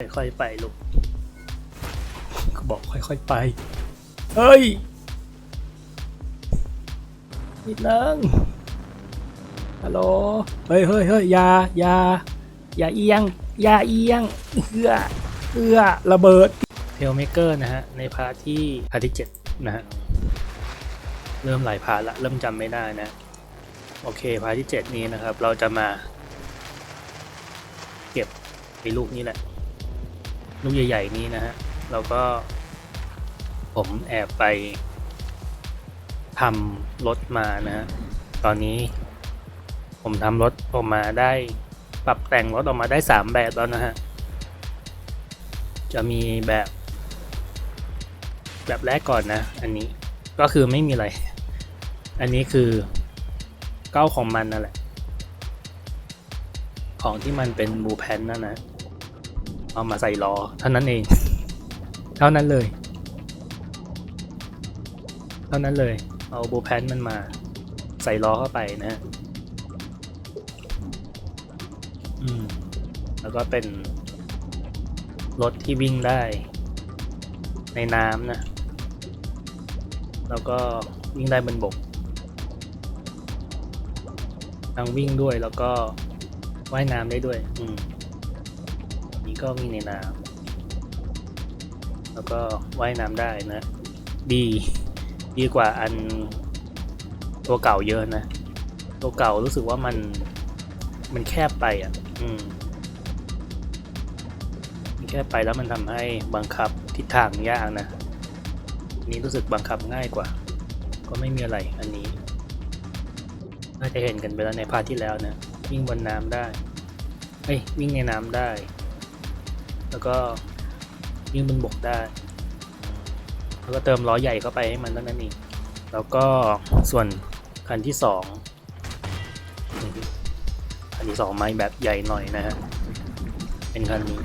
ค่อยๆไปลูกเขาบอกค่อยๆไป เฮ้ยนิดนึงฮัลโหล เฮ้ยเฮ้ยเฮ้ยอย่าอย่าอย่าเอียง อย่าเอียง เอื้อ เอื้อ ระเบิด เทลเมเกอร์นะฮะ ในพาร์ทที่พาร์ทที่เจ็ดนะฮะ เริ่มหลายพาร์ทละ เริ่มจำไม่ได้นะ โอเค พาร์ทที่เจ็ดนี้นะครับ เราจะมา เก็บไอ้ลูกนี้แหละ ลูกใหญ่ๆนี้นะฮะแล้วก็ผมแอบไปทำรถมานะฮะตอนนี้ ผมทำรถออกมาได้ ปรับแต่งรถออกมาได้สามแบบแล้วนะฮะจะมีแบบ แบบแรกก่อนนะ อันนี้ก็คือไม่มีอะไร อันนี้คือเก้าของมันนั่นแหละ ของที่มันเป็นบูแพนนั่นนะ เอามาใส่ล้อเท่านั้นเอง เท่านั้นเลย เท่านั้นเลย เอาโบแพนมันมา ใส่ล้อเข้าไปนะฮะอืมแล้วก็เป็นรถที่วิ่งได้ ในน้ำนะ แล้วก็วิ่งได้บนบกทั้งวิ่งด้วยแล้วก็ว่ายน้ำได้ด้วย อืม ก็วิ่งในน้ำแล้วก็ว่ายน้ำได้นะ ดีดีกว่าอันตัวเก่าเยอะนะ ตัวเก่ารู้สึกว่ามันมันแคบไปอะ อืมมันแคบไปแล้วมันทำให้บังคับทิศทางยากนะนนี้รู้สึกบังคับง่ายกว่า ก็ไม่มีอะไรอันนี้ น่าจะเห็นกันไปแล้วในพาร์ทที่แล้วนะ วิ่งบนน้ำได้เอ้ยวิ่งในน้ำได้ แล้วก็วิ่งบนบกได้ แล้วก็เติมล้อใหญ่เข้าไปให้มันเท่านั้นเองแล้วก็ส่วนคันที่สองคันที่สองไม้แบบใหญ่หน่อยนะฮะเป็นคันนี้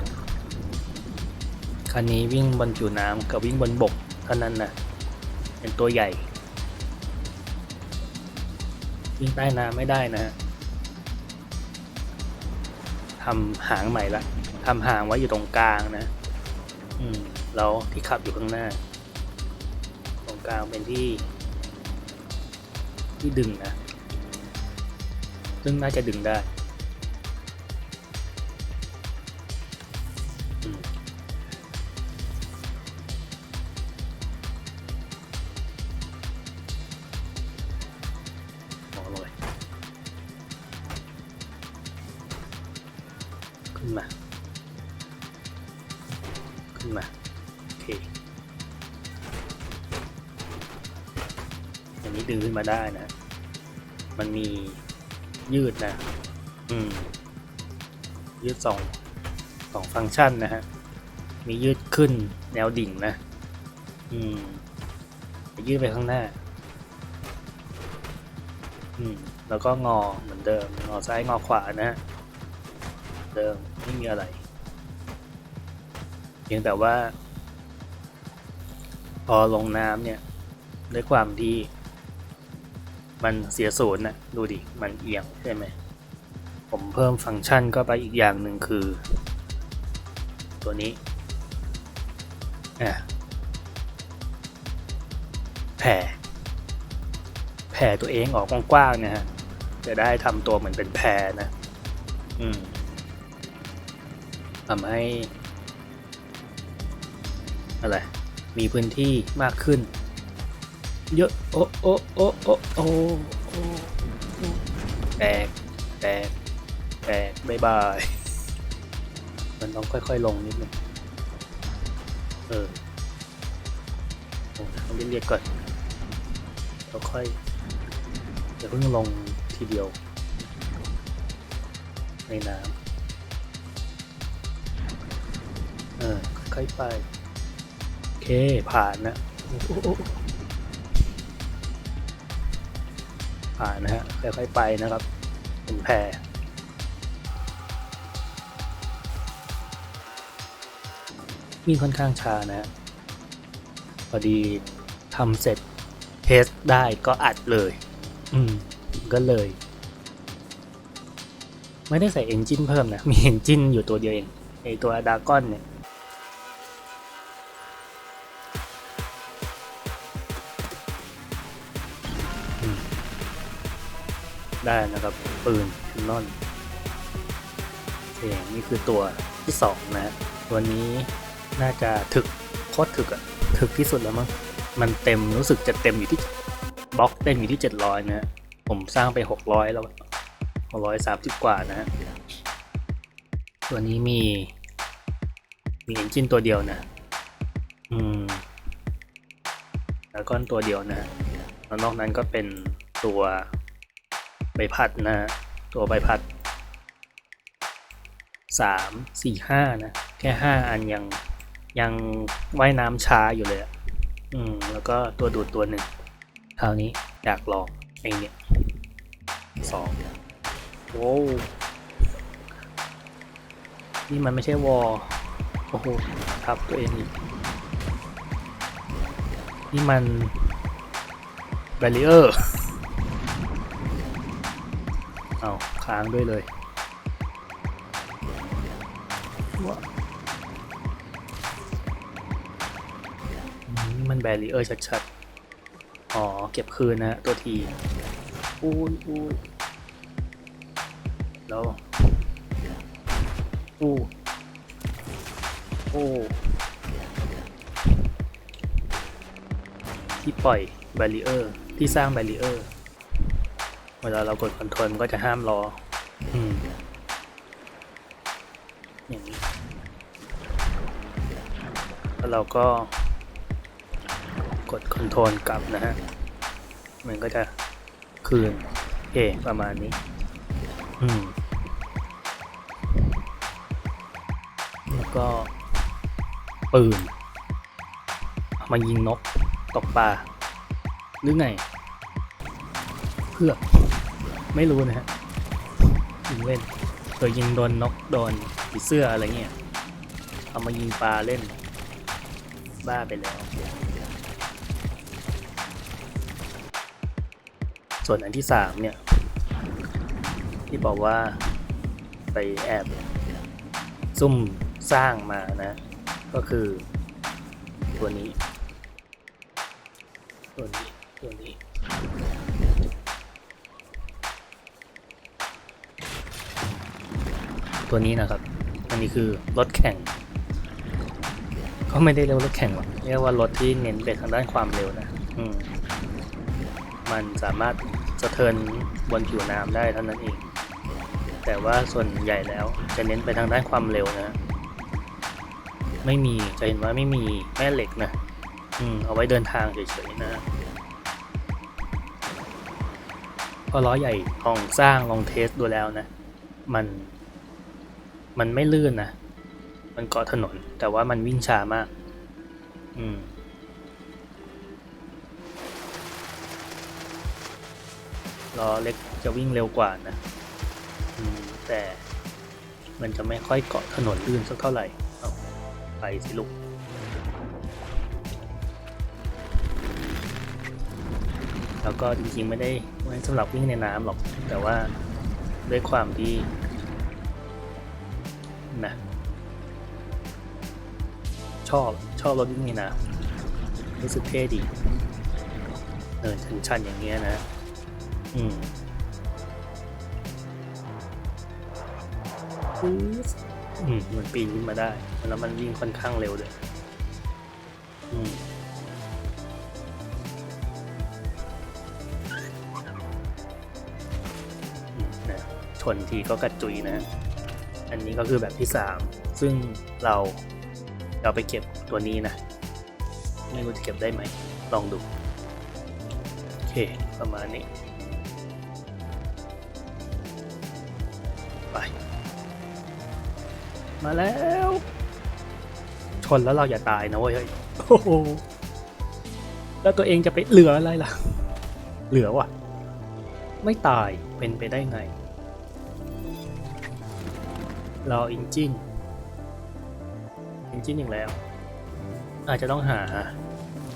คันนี้วิ่งบนผิวน้ำกับวิ่งบนบกเท่านั้นนะเป็นตัวใหญ่ วิ่งใต้น้ำไม่ได้นะฮะทำหางใหม่ละ ทำหางไว้อยู่ตรงกลางนะ อืมแล้วที่ขับอยู่ข้างหน้า ตรงกลางเป็นที่ ที่ดึงนะ ซึ่งน่าจะดึงได้อืมหมอเลยขึ้นมา ขึ้นมาโอเคอันนี้ดึงขึ้นมาได้นะ มันมียืดนะ อืม ยืดสองสองฟังก์ชันนะฮะ มียืดขึ้นแนวดิ่งนะ อืมยืดไปข้างหน้า อืม แล้วก็งอเหมือนเดิม งอซ้ายงอขวานะฮะ เดิมไม่มีอะไร พียงแต่ว่า พอลงน้ำเนี่ยด้วยความที่มันเสียศูนย์นะดูดิ มันเอียงใช่ไหม ผมเพิ่มฟังก์ชันก็ไปอีกอย่างหนึ่งคือ ตัวนี้อะแผ่ แผ่ตัวเองออกกว้างๆเนี่ยฮะ จะได้ทำตัวเหมือนเป็นแพรนะ อืมทำให้ อะไร มีพื้นที่มากขึ้น เยอะโอ้โอ้โอ้โอ้โอ้โอ้แตกแตกแตกบายบาย มันต้องค่อยๆลงนิดนึง เออโอ้ต้องเรียกๆก่อนแล้วค่อยอย่าเพิ่งลงทีเดียว ในน้ำ เออ ค่อยๆไป เค ผ่านนะ ผ่านนะฮะ ค่อยๆไปนะครับ เป็นแพรวิ่งค่อนข้างช้านะฮะพอดีทำเสร็จเทสได้ก็อัดเลย อืม ก็เลย ไม่ได้ใส่เอนจินเพิ่มนะ มีเอนจินอยู่ตัวเดียวเองไอตัวดากอนเนี่ย ได้นะครับปืนคินนอนโอเคนี่คือตัวที่สองนะตัวนี้น่าจะถึกโคตรถึกอะถึกที่สุดแล้วมั้งมันเต็มรู้สึกจะเต็มอยู่ที่บล็อกเต็มอยู่ที่ 700 นะฮะผมสร้างไป 600 แล้ว 630 กว่านะตัวนี้มี มีเอนจินตัวเดียวนะ อืมแล้วก็ตัวเดียวนะฮะแล้วนอกนั้นก็เป็นตัว ใบพัดนะตัวใบพัดสามสี่ห้านะ แค่ห้าอันยังยังว่ายน้ำช้าอยู่เลยอะอืมแล้วก็ตัวดูดตัวหนึ่งคราวนี้อยากลองไอเนี่ยสองโว้นี่มันไม่ใช่วอลโอ้โหทับตัวเองอีกนี่มันแบร r เออร์ เอาค้างด้วยเลยว้าอืมนี่มันแบร r เออร์ชัดๆ อ๋อ เก็บคืนนะฮะตัวทีอู้ยอู้ยแล้วอู้โอ้ที่ปล่อยแบร r เออร์ ที่สร้างแบร r เออร์ เวลาเรากดคอนโทรลมันก็จะห้ามรอ อืมอย่างนี้แล้วเราก็ กดคอนโทรลกลับนะฮะ มันก็จะคืนเอประมาณนี้ อืมแล้วก็ปืนเอามายิงนกตกปลาหรือไง เพื่อ ไม่รู้นะฮะยิงเล่นเคยยิงโดนนกโดนผีเสื้ออะไรเงี้ยเอามายิงปลาเล่น บ้าไปแล้ว ส่วนอันที่สามเนี่ย ที่บอกว่าไปแอบซุ่มสร้างมานะ ก็คือตัวนี้ ตัวนี้นะครับ อันนี้คือรถแข่ง ก็ไม่ได้เรียกว่ารถแข่งหรอกเรียกว่ารถที่เน้นไปทางด้านความเร็วนะอืมมันสามารถสะเทินบนผิวน้ำได้เท่านั้นเอง แต่ว่าส่วนใหญ่แล้วจะเน้นไปทางด้านความเร็วนะ ไม่มีจะเห็นว่าไม่มีแม่เหล็กนะ อืม เอาไว้เดินทางเฉยๆนะพอล้อใหญ่ลองสร้างลองเทสดูแล้วนะ มัน มันไม่ลื่นนะ มันเกาะถนน แต่ว่ามันวิ่งช้ามาก อืมล้อเล็กจะวิ่งเร็วกว่านะอืมแต่มันจะไม่ค่อยเกาะถนนลื่นสักเท่าไหร่เอาไปสิลูกแล้วก็จริงๆไม่ได้ไว้สำหรับวิ่งในน้ำหรอก แต่ว่าด้วยความที่ นะ ชอบชอบรถวิ่งในน้ำรู้สึกเท่ดีเนินชันอย่างเงี้ยนะ อืมอืมมันปีนขึ้นมาได้ แล้วมันวิ่งค่อนข้างเร็วด้วยอืมอืมนะชนทีก็กระจุยนะ อันนี้ก็คือแบบที่สามซึ่งเราเราไปเก็บตัวนี้นะ ไม่รู้จะเก็บได้ไหม ลองดู โอเค ประมาณนี้ ไป มาแล้ว ชนแล้วเราอย่าตายนะเว้ยเฮ้ยโอ้โหแล้วตัวเองจะไปเหลืออะไรล่ะ เหลือวะไม่ตายเป็นไปได้ไง รออินจินอินจินอีกแล้ว อาจจะต้องหา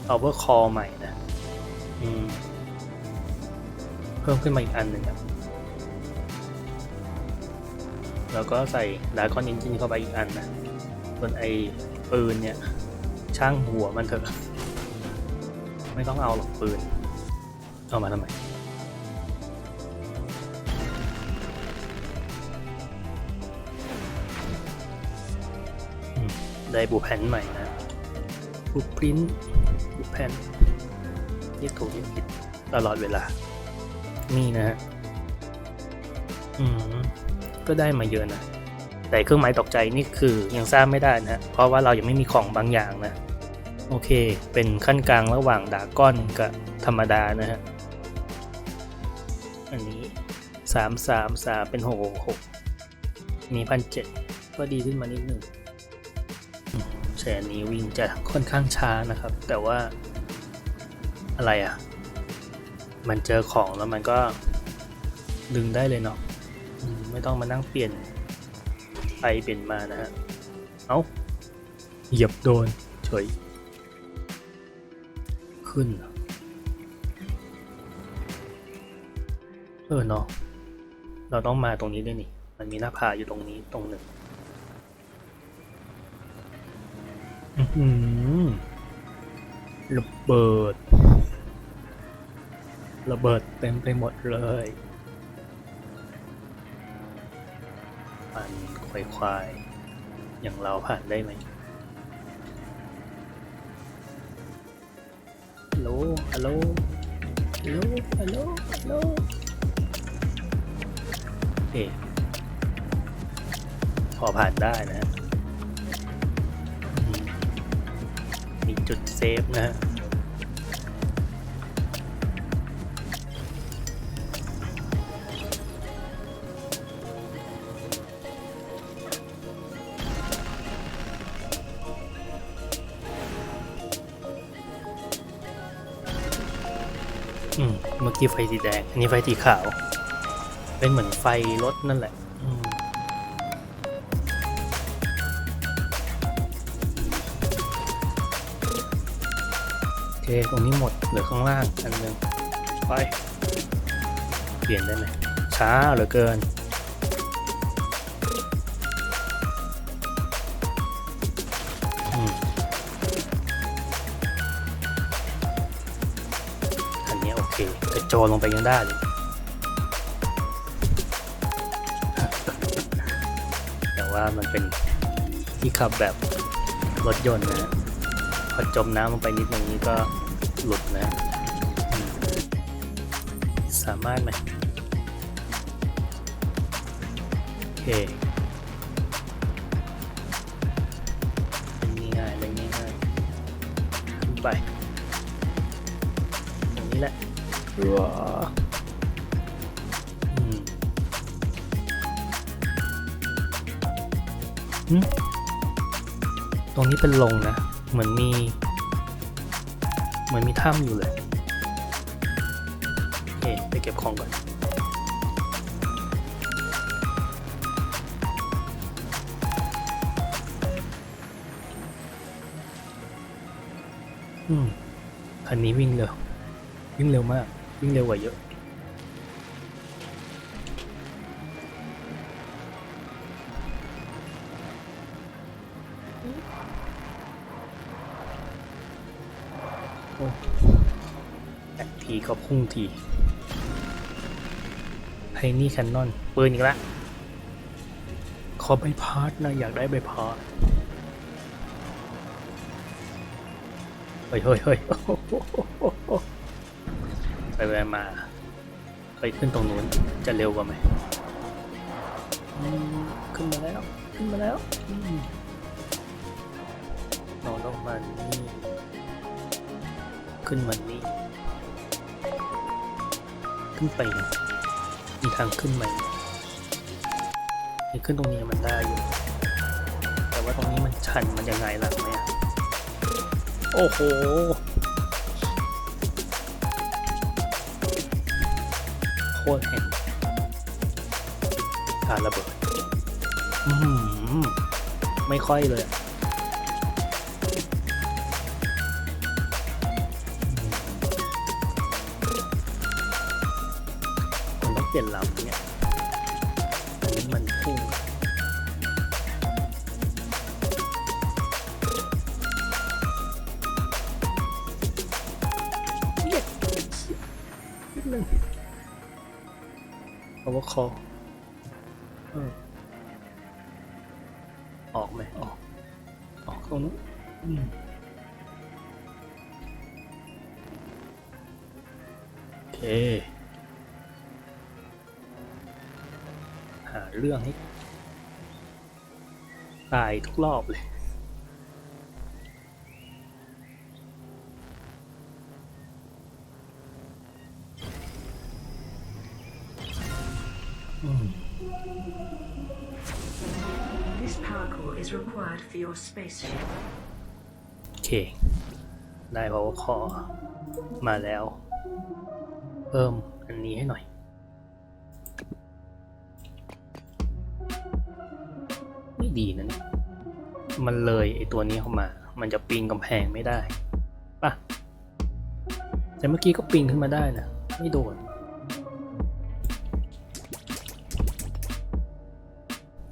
power core ใหม่นะอืมเพิ่มขึ้นมาอีกอันหนึ่งครับแล้วก็ใส่ดาร์คอนอินจินเข้าไปอีกอันนะส่วนไอ้ปืนเนี่ย ช่างหัวมันเถอะ ไม่ต้องเอาหรอกปืน เอามาทำไม ได้บูแพนใหม่นะบูปริ้นบูแพนเรียกถูกเรียกผิดตลอดเวลา นี่นะฮะอืมก็ได้มาเยอะนะแต่เครื่องหมายตกใจนี่คือยังทราบไม่ได้นะเพราะว่าเรายังไม่มีของบางอย่างนะ โอเค เป็นขั้นกลางระหว่างดาก้อนกับธรรมดานะฮะ อันนี้สามสามสามเป็นหกหกมีพันเจ็ดก็ดีขึ้นมานิดหนึ่ง แชร์นี้วิ่งจะค่อนข้างช้านะครับ แต่ว่าอะไรอะ มันเจอของแล้วมันก็ดึงได้เลยเนาะไม่ต้องมานั่งเปลี่ยนไปเปลี่ยนมานะฮะ เอา้า เหยียบโดนเฉย ขึ้น เออเนาะ เราต้องมาตรงนี้ด้วยนี่ มันมีหน้าผาอยู่ตรงนี้ตรงหนึ่ง อื้อหือระเบิด ระเบิดเต็มไปหมดเลยมันควายๆอย่างเราผ่านได้ไหมฮัลโหลฮัลโหลฮัลโหลฮัลโหลฮัลโหลเอ๊ะพอผ่านได้นะ มีจุดเซฟนะฮะอืมเมื่อกี้ไฟสีแดง อันนี้ไฟสีขาว เป็นเหมือนไฟรถนั่นแหละ คตรงนี้หมดเหลือข้างล่างอันหนึงไป เปลี่ยนได้ไหมช้าเหลือเกิน อันนี้โอเคกระโจนลงไปยังได้เลยแต่ว่ามันเป็นที่ขับแบบรถยนต์นะ พอจมน้ำลงไปนิดนึงนี่ก็หลุดนะอืมสามารถไหมโอเคเป็นง่ายๆเลยง่ายๆขึ้นไปตรงนี้แหละว้าอืมหึตรงนี้เป็นลงนะ เหมือนมี เหมือนมีถ้ำอยู่เลยโอเคไปเก็บของก่อนอืมคันนี้วิ่งเร็ว วิ่งเร็วมาก วิ่งเร็วกว่าเยอะ ทีก็พุ่งทีไฮนี่แคนนอนปืนอีกละขอใบพาร์ทนะอยากได้ใบพาร์ทเฮ้ยเฮ้ยเฮ้ยไปไปมาไปขึ้นตรงนู้นจะเร็วกว่าไหมขึ้นมาแล้ว ขึ้นมาแล้วนอืมเราต้องมานี่ขึ้นมานี่ ขึ้นไปมีทางขึ้นไหมนี่ขึ้นตรงนี้มันได้อยู่แต่ว่าตรงนี้มันชันมันยังไงล่ะแม่ยโอ้โหโคตรแห่งทานระเบิดไม่ค่อยเลย จ็ดลำเนี่ยอันนี้มันพุ่งเอาว่าคอออกไหมออก ออกตรงนู้นโอเค เรื่องให้ ตายทุกรอบเลยอืม This power core is required for your spaceship. โอเค ได้ power core มาแล้ว เพิ่มอันนี้ให้หน่อย ดีนะเนี่ย มันเลยไอตัวนี้เข้ามา มันจะปีนกำแพงไม่ได้ป่ะ แต่เมื่อกี้ก็ปีนขึ้นมาได้นะ ไม่โดน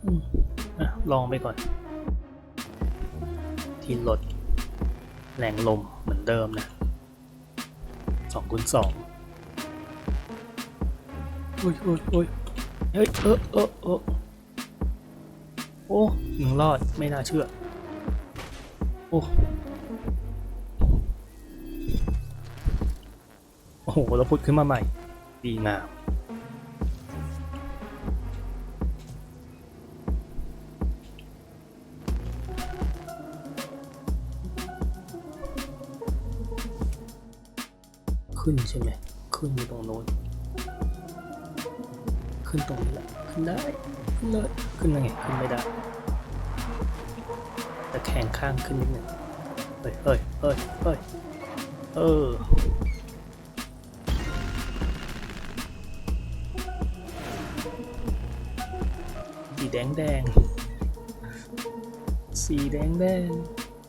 อืมอะ ลองไปก่อน ที่ลดแรงลมเหมือนเดิมนะสองคูณสองโอ้ยอุ้ยอุ้ยเฮ้ย เออเออเออ โอ้ยังรอดไม่น่าเชื่อ โอ้โอ้โหเราพุดขึ้นมาใหม่ ดีงามขึ้นใช่ไหมขึ้นอยู่ตรงโน้น ขึ้นตรงนี้แหละขึ้นได้ขึ้นเลยขึ้นยังไงขึ้นไม่ได้แต่แขงข้างขึ้นนิดหนึ่งเฮ้ยเฮ้ยเฮ้ยเฮ้ยเออสีแดงแดง สีแดงแดง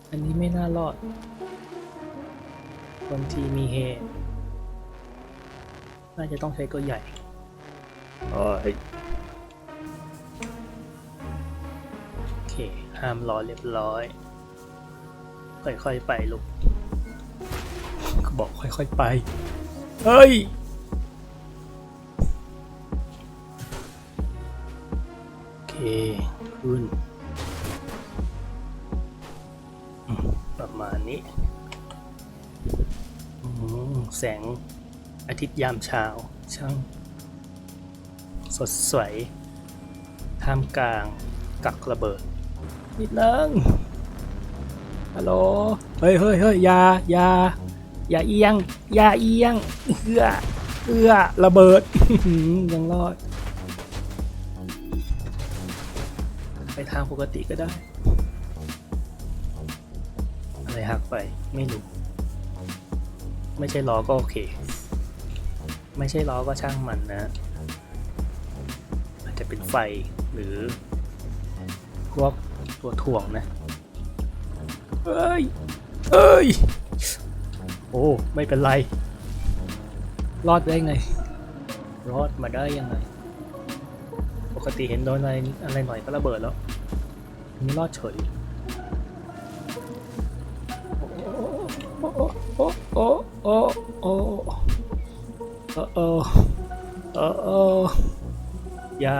อันนี้ไม่น่ารอดบางทีมีเฮน่าจะต้องใช้ตัวใหญ่ โอ้ยโอเคห้ามรอเรียบร้อย ค่อยๆไปลูกก็บอกค่อยๆไป เฮ้ยโอเคขึ้นประมาณนี้แสงอาทิตย์ยามเช้าช่าง สดใส ท่ามกลางกักระเบิด นิดนึงฮัลโหลเฮ้ยเฮ้ยเฮ้ยอยาอยาอย่าเอียงอย่าเอียงเอื้อเอื้อระเบิดยังรอด ไปทางปกติก็ได้ อะไรหักไปไม่รู้ ไม่ใช่ล้อก็โอเค ไม่ใช่ล้อก็ช่างมันนะ จจะเป็นไฟหรือพวกตัวถ่วงนะเอ้ยเอ้ย โอ้ ไม่เป็นไร รอดได้ไง รอดมาได้ยังไง ปกติเห็นโดนอะไรอะไรหน่อยก็ระเบิดแล้วอันนี้รอดเฉยโอ้โอ้โอ้โอ้โอ้โอ้โอ้โอ้โอ้อย่า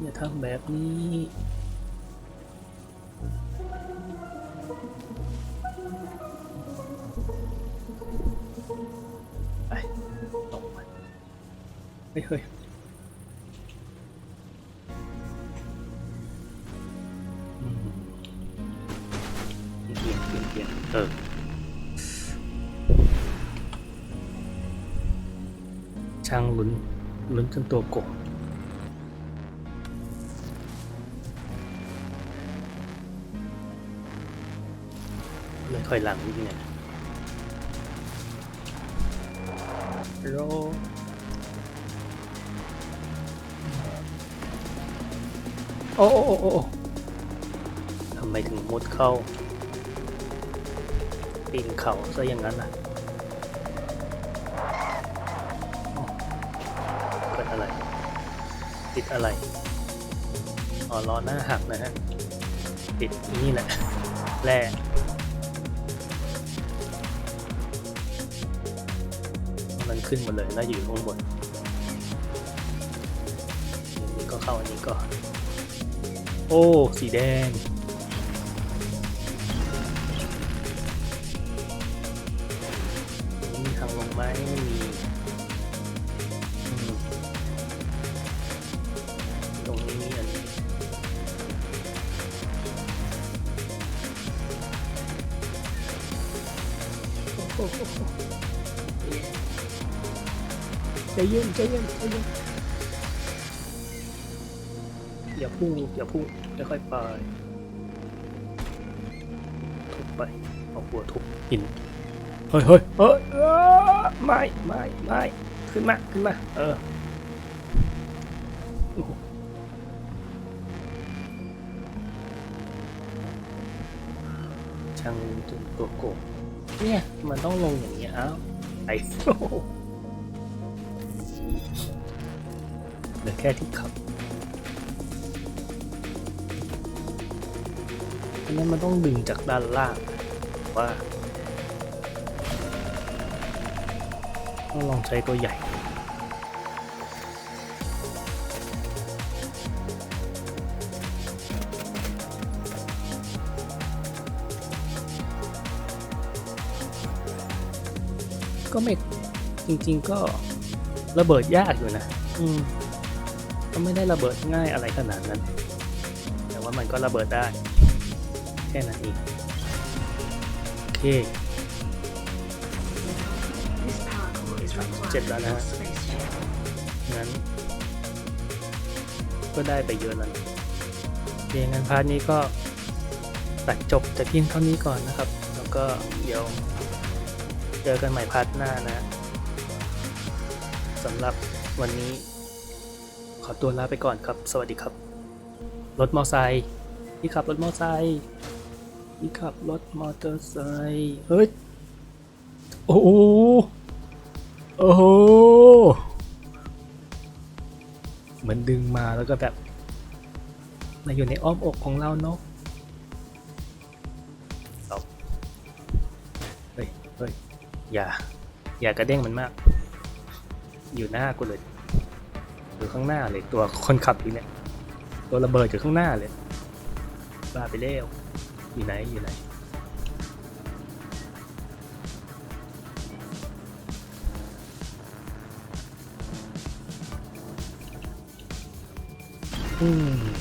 อย่าทำแบบนี้ไปตรงไปเฮ้ย ลุ้นจนตัวโกงเลยถอยหลังนิดเนี่ยโรโอ้โอ้โอ้โอ้ทำไมถึงมุดเข้าปีนเขาซะอย่างนั้นล่ะ ติดอะไรอ๋อล้อหน้าหักนะฮะ ติดนี่แหละแร่มันขึ้นหมดเลยน่าจะอยู่ข้างบนอันนี้ก็เข้าอันนี้ก่อน โอ้ สีแดงมีทางลงไหมไม่ เย็นใจเย็นใจเย็นอย่าพุ่งอย่าพุ่งค่อยๆไปทุบไปเอาหัวทุบหินเฮ้ยเฮ้ยเฮ้ยเอ้อไม่ไม่ไม่ขึ้นมาขึ้นมาเออโอ้โหช่างจุนตัวโกงเนี่ยมันต้องลงอย่างเงี้ยเอ้าไอ้โอ้โห เหลือแค่ที่ขับอันนั้นมันต้องดึงจากด้านล่างว่าต้องลองใช้ตัวใหญ่ก็ไม่จริง ๆ ก็ ระเบิดยากอยู่นะอืมก็ไม่ได้ระเบิดง่ายอะไรขนาดนั้น แต่ว่ามันก็ระเบิดได้ แค่นั้นเองโอเค This parkour is required Chết for đã your nè. spaceship. งั้น ก็ได้ไปเยอะแล้วนะโอเคงั้นพาร์ทนี้ก็ตัดจบแต่เพียงเท่านี้ก่อนนะครับ แล้วก็เดี๋ยวเจอกันใหม่พาร์ทหน้านะ สำหรับวันนี้ ขอตัวลาไปก่อนครับ สวัสดีครับ รถมอไซค์พี่ขับรถมอไซค์พี่ขับรถมอเตอร์ไซค์เฮ้ย โอ้โหโอ้โหเหมือนดึงมาแล้วก็แบบมาอยู่ในอ้อมอกของเราเนาะเอาเฮ้ย เฮ้ย อย่า อย่ากระเด้งมันมาก อยู่หน้ากูเลยอยู่ข้างหน้าเลยตัวคนขับที่เนี่ย ตัวระเบิดอยู่ข้างหน้าเลยบ้าไปแล้วอยู่ไหนอยู่ไหนอืม